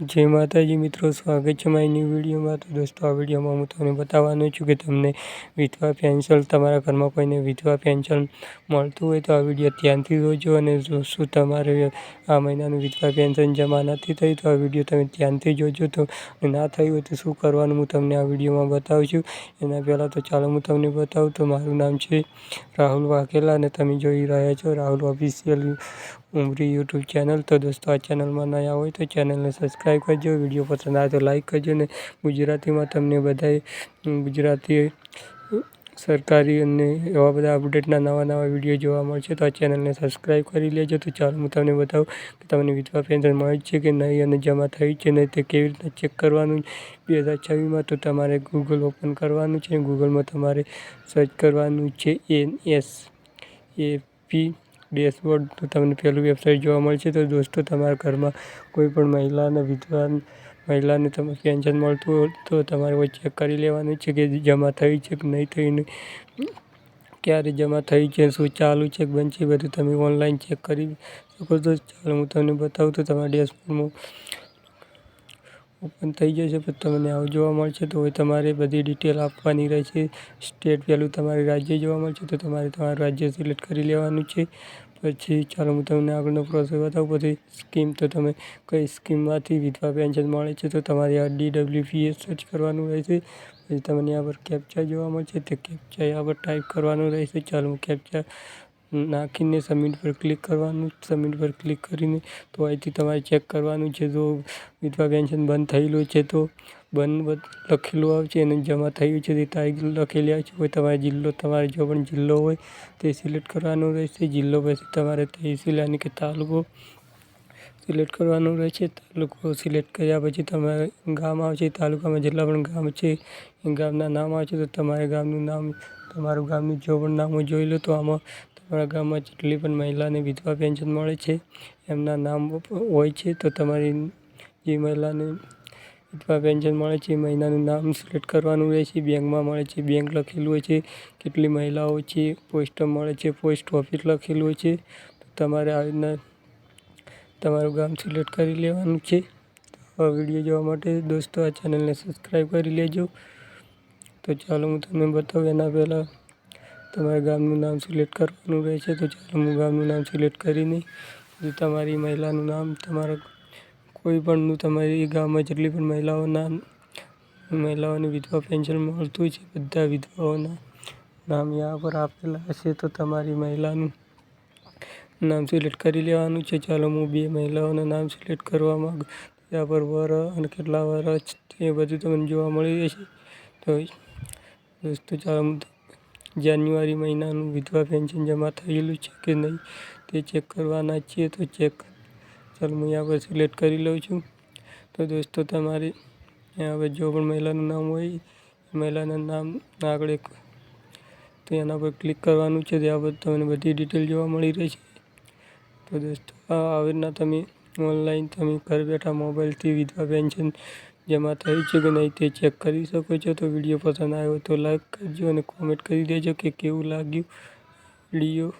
જય માતાજી મિત્રો, સ્વાગત છે મારી ન્યૂ વિડીયોમાં તો દોસ્તો, આ વિડીયોમાં હું તમને બતાવવાનો છું કે તમને વિધવા પેન્શન તમારા ઘરમાં કોઈને વિધવા પેન્શન મળતું હોય તો આ વીડિયો ધ્યાનથી જોજો અને શું તમારે આ મહિનાનું વિધવા પેન્શન જમા નથી થઈ તો આ વીડિયો તમે ધ્યાનથી જોજો. તો ના થયું હોય તો શું કરવાનું હું તમને આ વિડીયોમાં બતાવું છું. એના પહેલાં તો ચાલો હું તમને બતાવું તો મારું નામ છે રાહુલ વાઘેલા અને તમે જોઈ રહ્યા છો Rahul official Umri YouTube channel. તો દોસ્તો, આ ચેનલમાં નયા હોય તો ચેનલને સબસ્ક્રાઈબ કરજો, વીડિયો પસંદ આવે તો લાઈક કરજો ને ગુજરાતીમાં તમને બધાએ ગુજરાતી સરકારી અને એવા બધા અપડેટના નવા નવા વીડિયો જોવા મળશે. તો આ ચેનલને સબસ્ક્રાઈબ કરી લેજો. તો ચાલો, હું તમને બતાવું કે તમને વિધવા પેન્શન મળે છે કે નહીં અને જમા થઈ છે નહીં તે કેવી રીતના ચેક કરવાનું બે હજાર છવ્વીસમાં તો તમારે ગૂગલ ઓપન કરવાનું છે. ગૂગલમાં તમારે સર્ચ કરવાનું છે N S A P dashboard તો તમને પહેલું વેબસાઇટ જોવા મળશે. તો દોસ્તો, તમારા ઘરમાં કોઈ પણ મહિલાને વિધવા મહિલાને તમે પેન્શન મળતું હોય, તો તમારે કોઈ ચેક કરી લેવાનું છે કે જમા થઈ છે કે નહીં થઈ ક્યારે જમા થઈ છે, શું ચાલુ છે બંધ છે બધું તમે ઓનલાઈન ચેક કરી શકો છો. ચાલો, હું તમને બતાવું તો તમારા ડેશબોર્ડમાં ઓપન થઈ જશે પછી તમને આવું જોવા મળશે. તો હવે તમારે બધી ડિટેલ આપવાની રહેશે. સ્ટેટ પહેલું તમારે રાજ્ય જોવા મળશે, તો તમારે તમારું રાજ્ય સિલેક્ટ કરી લેવાનું છે. પછી ચાલો હું તમને આગળનો પ્રોસેસ બતાવું. પછી સ્કીમ તો તમે કઈ સ્કીમમાંથી વિધવા પેન્શન મળે છે, તો તમારે આ ડીડબ્લ્યુપીએસ સર્ચ કરવાનું રહેશે. પછી તમને આ પર કેપ્ચા જોવા મળશે, તે કેપ્ચા આ પર ટાઈપ કરવાનું રહેશે. ચાલો હું કેપ્ચા નાખીને સબમિટ પર ક્લિક કરવાનું સબમિટ પર ક્લિક કરીને તો અહીંથી તમારે ચેક કરવાનું છે. જો વિધવા પેન્શન બંધ થયેલું છે તો બંધ લખેલું આવશે અને જમા થયું છે. તે તારીખ લખેલી આવશે હોય તમારે જિલ્લો, તમારે જો પણ જિલ્લો હોય તે સિલેક્ટ કરવાનો રહેશે. જિલ્લો પછી તમારે તહેસીલ યાની કે તાલુકો સિલેક્ટ કરવાનું રહેશે. તાલુકો સિલેક્ટ કર્યા પછી તમારે ગામ આવશે. તાલુકામાં જેટલા પણ ગામ છે, એ ગામના નામ આવશે. તો તમારે ગામનું નામ, તમારું ગામનું જો પણ નામ જોઈ લો તો આમાં તમારા ગામમાં જેટલી પણ મહિલાને વિધવા પેન્શન મળે છે, એમના નામ હોય છે, તો તમારી જે મહિલાને વિધવા પેન્શન મળે છે, એ મહિલાનું નામ સિલેક્ટ કરવાનું રહેશે બેંકમાં મળે છે, બેંક લખેલું હોય છે, કેટલી મહિલાઓ છે, પોસ્ટ મળે છે, પોસ્ટ ઓફિસ લખેલું હોય છે, તો તમારે આવી રીતના તમારું ગામ સિલેક્ટ કરી લેવાનું છે. તો વીડિયો જોવા માટે દોસ્તો, આ ચેનલને સબસ્ક્રાઈબ કરી લેજો. તો ચાલો, હું તમને બતાવું એના પહેલાં તમારા ગામનું નામ સિલેક્ટ કરવાનું રહેશે તો ચાલો હું ગામનું નામ સિલેક્ટ કરીને તમારી મહિલાનું નામ, તમારા કોઈ પણનું તમારી ગામમાં જેટલી પણ મહિલાઓના મહિલાઓને વિધવા પેન્શન મળતું છે, બધા વિધવાઓના નામ યા પર આપેલા હશે, તો તમારી મહિલાનું નામ સિલેક્ટ કરી લેવાનું છે. ચાલો હું બે મહિલાઓના નામ સિલેક્ટ કરવા માંગુ. ત્યાં પર વર અને કેટલા વર્ષ એ બધું તમને જોવા મળી રહેશે. તો દોસ્તો ચાલો જાન્યુઆરી મહિનાનું વિધવા પેન્શન જમા થયેલું છે કે નહીં તે ચેક કરવાના છીએ, તો ચેક ચાલો હું અહીંયા પર સિલેક્ટ કરી લઉં છું. તો દોસ્તો, તમારે પર જો પણ મહિલાનું નામ હોય મહિલાના નામ આગળ એક તો એના પર ક્લિક કરવાનું છે, ત્યાં પર તમને બધી ડિટેલ જોવા મળી રહેશે. તો દોસ્તો આવી રીતના તમે ઓનલાઈન તમે ઘર બેઠા મોબાઈલથી વિધવા પેન્શન જમા થઈ છે કે નહીં તે ચેક કરી શકો છો. તો વીડિયો પસંદ આવ્યો તો લાઈક કરજો અને કોમેન્ટ કરી દેજો કે કેવું લાગ્યું વીડિયો